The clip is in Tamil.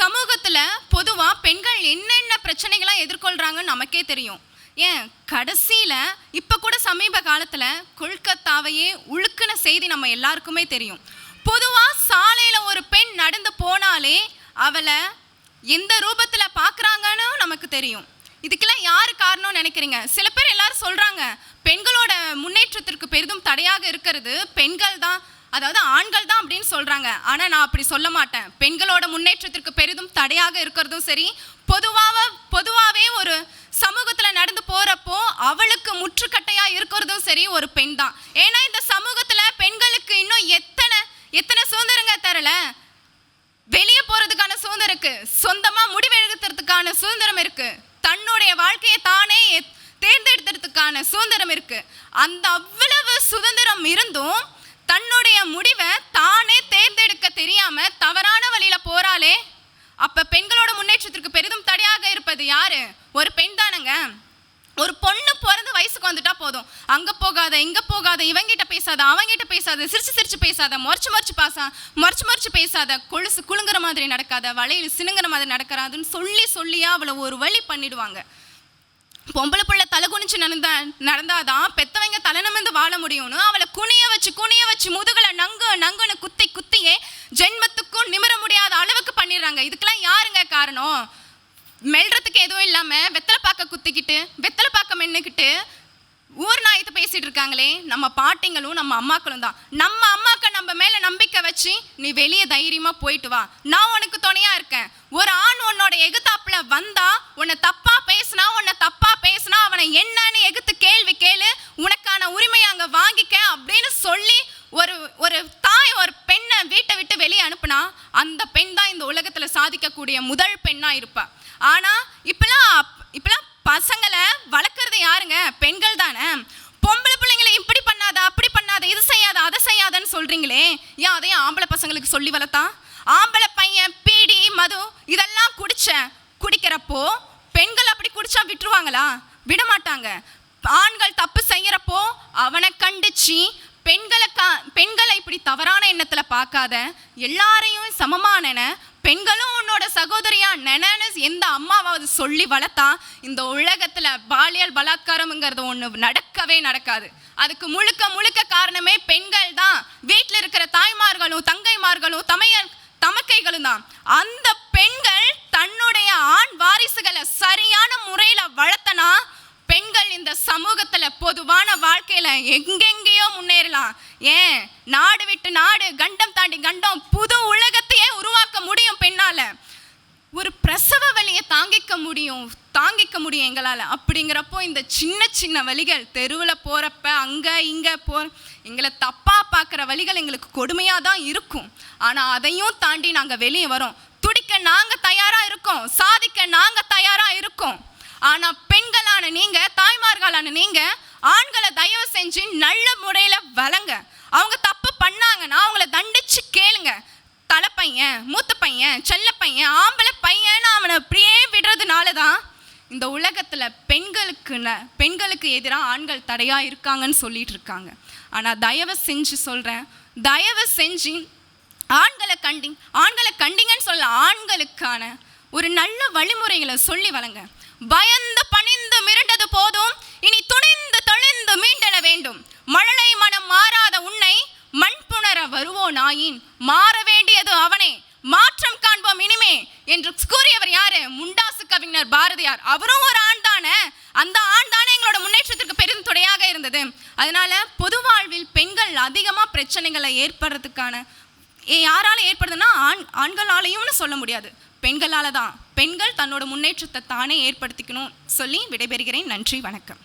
சமூகத்தில் பொதுவாக பெண்கள் என்னென்ன பிரச்சனைகளாக எதிர்கொள்கிறாங்கன்னு நமக்கே தெரியும். ஏன்? கடைசியில் இப்போ கூட சமீப காலத்தில் கொல்கத்தாவையே உழுக்குன செய்தி நம்ம எல்லாருக்குமே தெரியும். பொதுவாக சாலையில் ஒரு பெண் நடந்து போனாலே அவளை எந்த ரூபத்தில் பார்க்குறாங்கன்னு நமக்கு தெரியும். இதுக்கெல்லாம் யார் காரணம்னு நினைக்கிறீங்க? சில பேர் எல்லாரும் சொல்கிறாங்க பெண்களோட முன்னேற்றத்திற்கு பெரிதும் தடையாக இருக்கிறது பெண்கள் தான் அதாவது ஆண்கள் தான் அப்படின்னு சொல்கிறாங்க ஆனால் நான் அப்படி சொல்ல மாட்டேன். பெண்களோட முன்னேற்றத்திற்கு பெரிதும் தடையாக இருக்கிறதும் சரி பொதுவாக பொதுவாகவே ஒரு சமூகத்தில் நடந்து போகிறப்போ அவளுக்கு முற்றுக்கட்டையாக இருக்கிறதும் சரி ஒரு பெண் தான். ஏன்னா இந்த சமூகத்தில் பெண்களுக்கு இன்னும் எத்தனை எத்தனை சுதந்திரங்க தரல? வெளியே போகிறதுக்கான சுதந்திரம் இருக்குது சொந்தமாக முடிவெடுக்கிறதுக்கான சுதந்திரம் இருக்குது தன்னுடைய வாழ்க்கையை தானே தேர்ந்தெடுத்துறதுக்கான தேர்ந்தெடுக்கிறதுக்கான சுதந்திரம் இருக்குது அந்த அவ்வளவு சுதந்திரம் இருந்தும் தன்னுடைய முடிவை தானே தேர்ந்தெடுக்க தெரியாம தவறான வழியில போறாளே? அப்ப பெண்களோட முன்னேற்றத்திற்கு பெரிதும் தடையாக இருப்பது யாரு? ஒரு பெண் தானங்க. ஒரு பொண்ணு பிறந்து வயசுக்கு வந்துட்டா போதும். அங்க போகாத இங்க போகாத இவங்கிட்ட பேசாத அவங்கிட்ட பேசாத சிரிச்சு சிரிச்சு பேசாத முறைச்சு முறைச்சு பாசா முறைச்சு முறைச்சு பேசாத கொலுசு குலுங்குற மாதிரி நடக்காத வளையல் சினுங்குற மாதிரி நடக்கிறாதுன்னு சொல்லி சொல்லியா அவளை ஒரு வழி பண்ணிடுவாங்க. பொம்பளை பிள்ளை தலை குனிச்சு நடந்தா நடந்தாதான் பெத்தவங்க தலை நிமிந்து வாழ முடியும்னு அவளை குனிய வச்சு குனிய வச்சு முதுகலை நங்கு நங்குன்னு குத்தி குத்தியே ஜென்மத்துக்கும் நிமிர முடியாத அளவுக்கு பண்ணிடுறாங்க. இதுக்கெல்லாம் யாருங்க காரணம்? மெல்றதுக்கு எதுவும் இல்லாமல் வெத்தலை பாக்க குத்திக்கிட்டு வெத்தலை பாக்க மென்னுக்கிட்டு ஊர் நாயத்தை பேசிட்டு இருக்காங்களே. நம்ம பாட்டிங்களும் நம்ம அம்மாக்களும் தான். நம்ம அம்மாக்கள் நம்ம மேல நம்பிக்கை வச்சு நீ வெளியே தைரியமா போயிட்டு வா. நான் உனக்கு துணையா இருக்கேன். ஒரு ஆண் உன்னோட எகுத்தாப்புல வந்தா உன்னை தப்பா பேசினா உன்னை தப்பா பேசினா அவனை என்னன்னு எகுத்து கேள்வி கேளு உனக்கான உரிமையை அங்க வாங்கிக்க அப்படின்னு சொல்லி ஒரு ஒரு தாய் ஒரு பெண்ணை வீட்டை விட்டு வெளியே அனுப்புனா அந்த பெண் தான் இந்த உலகத்தில் சாதிக்கக்கூடிய முதல் பெண்ணாக இருப்பாள் ஆனால் இப்பெல்லாம் இப்பெல்லாம் பசங்களை வளர்க்குறது யாருங்க? பெண்கள் தானே. பொம்பளை பிள்ளைங்களை இப்படி பண்ணாத அப்படி பண்ணாத இது செய்யாத அதை செய்யாதன்னு சொல்றீங்களே. ஏன் அதையும் ஆம்பளை பசங்களுக்கு சொல்லி வளர்த்தான் ஆம்பளை பையன் பீடி மது இதெல்லாம் குடிச்ச குடிக்கிறப்போ பெண்கள் அப்படி குடிச்சா விட்டு விட விடமாட்டாங்க. ஆண்கள் தப்பு செய்கிறப்போ அவனை கண்டிச்சு பெண்களை கா பெண்களை இப்படி தவறான எண்ணத்தில் பார்க்காத எல்லாரையும் சமமான பெண்களும் உன்னோட சகோதரியா நெனன்னு எந்த அம்மாவாவது சொல்லி வளர்த்தா இந்த உலகத்தில் பாலியல் பலாத்காரம்ங்கிறது ஒன்று நடக்கவே நடக்காது. அதுக்கு முழுக்க முழுக்க காரணமே பெண்கள் தான். வீட்டில் இருக்கிற தாய்மார்களும் தங்கைமார்களும் தமையல் தமக்கைகளும் தான். அந்த பெண்கள் தன்னுடைய ஆண் வாரிசுகளை சரியான முறையில் வளர்த்தனா பெண்கள் இந்த சமூகத்தில் பொதுவான வாழ்க்கையில் எங்கெங்கேயோ முன்னேறலாம். ஏன்? நாடு விட்டு நாடு கண்டம் தாண்டி கண்டம் புது உலகத்தையே உருவாக்க முடியும் பெண்ணால். ஒரு பிரசவ வலியை தாங்கிக்க முடியும் தாங்கிக்க முடியும் எங்களால். அப்படிங்கிறப்போ இந்த சின்ன சின்ன வழிகள் தெருவில் போகிறப்ப அங்கே இங்கே போ எங்களை தப்பாக பார்க்குற வழிகள் எங்களுக்கு கொடுமையாக தான் இருக்கும். ஆனால் அதையும் தாண்டி நாங்கள் வெளியே வரோம். ஜெயிக்க நாங்கள் தயாராக இருக்கோம். சாதிக்க நாங்கள் தயாராக இருக்கோம். ஆனால் பெண்களான நீங்கள் தாய்மார்களான நீங்கள் ஆண்களை தயவு செஞ்சு நல்ல முறையில் வளங்க. அவங்க தப்பு பண்ணாங்கன்னா அவங்கள தண்டிச்சு கேளுங்க. தலை பையன் மூத்த பையன் செல்ல பையன் ஆம்பளை பையன்னு அவனை அப்படியே விடுறதுனால தான் இந்த உலகத்தில் பெண்களுக்கு பெண்களுக்கு எதிராக ஆண்கள் தடையாக இருக்காங்கன்னு சொல்லிட்டு இருக்காங்க. ஆனால் தயவு செஞ்சு சொல்கிறேன் தயவு செஞ்சு ஆண்களை கண்டிங் ஆண்களை கண்டிங்கன்னு சொல்ல ஆண்களுக்கான ஒரு நல்ல வழிமுறைகளை சொல்லி வழங்க. பயந்து பணிந்து மிரண்டது போதும் இனி துணிந்து தொழிந்து மீண்டெழ வேண்டும். மழலை மனம் மாறாத உன்னை மண்புணர வருவோனாயின் மாற வேண்டியது அவனே மாற்றம் காண்போம் இனிமே என்று கூறியவர் யாரு? முண்டாசு கவிஞர் பாரதியார். அவரும் ஒரு ஆண் தானே? அந்த ஆண் தானே எங்களோட முன்னேற்றத்திற்கு பெரும் துணையாக இருந்தது. அதனால பொது வாழ்வில் பெண்கள் அதிகமாக பிரச்சனைகளை ஏற்படுறதுக்கான யாரால ஏற்படுதுன்னா ஆண் ஆண்களாலையும்னு சொல்ல முடியாது. பெண்களால தான் பெண்கள் தன்னோட முன்னேற்றத்தை தானே ஏற்படுத்திக்கணும் சொல்லி விடைபெறுகிறேன். நன்றி வணக்கம்.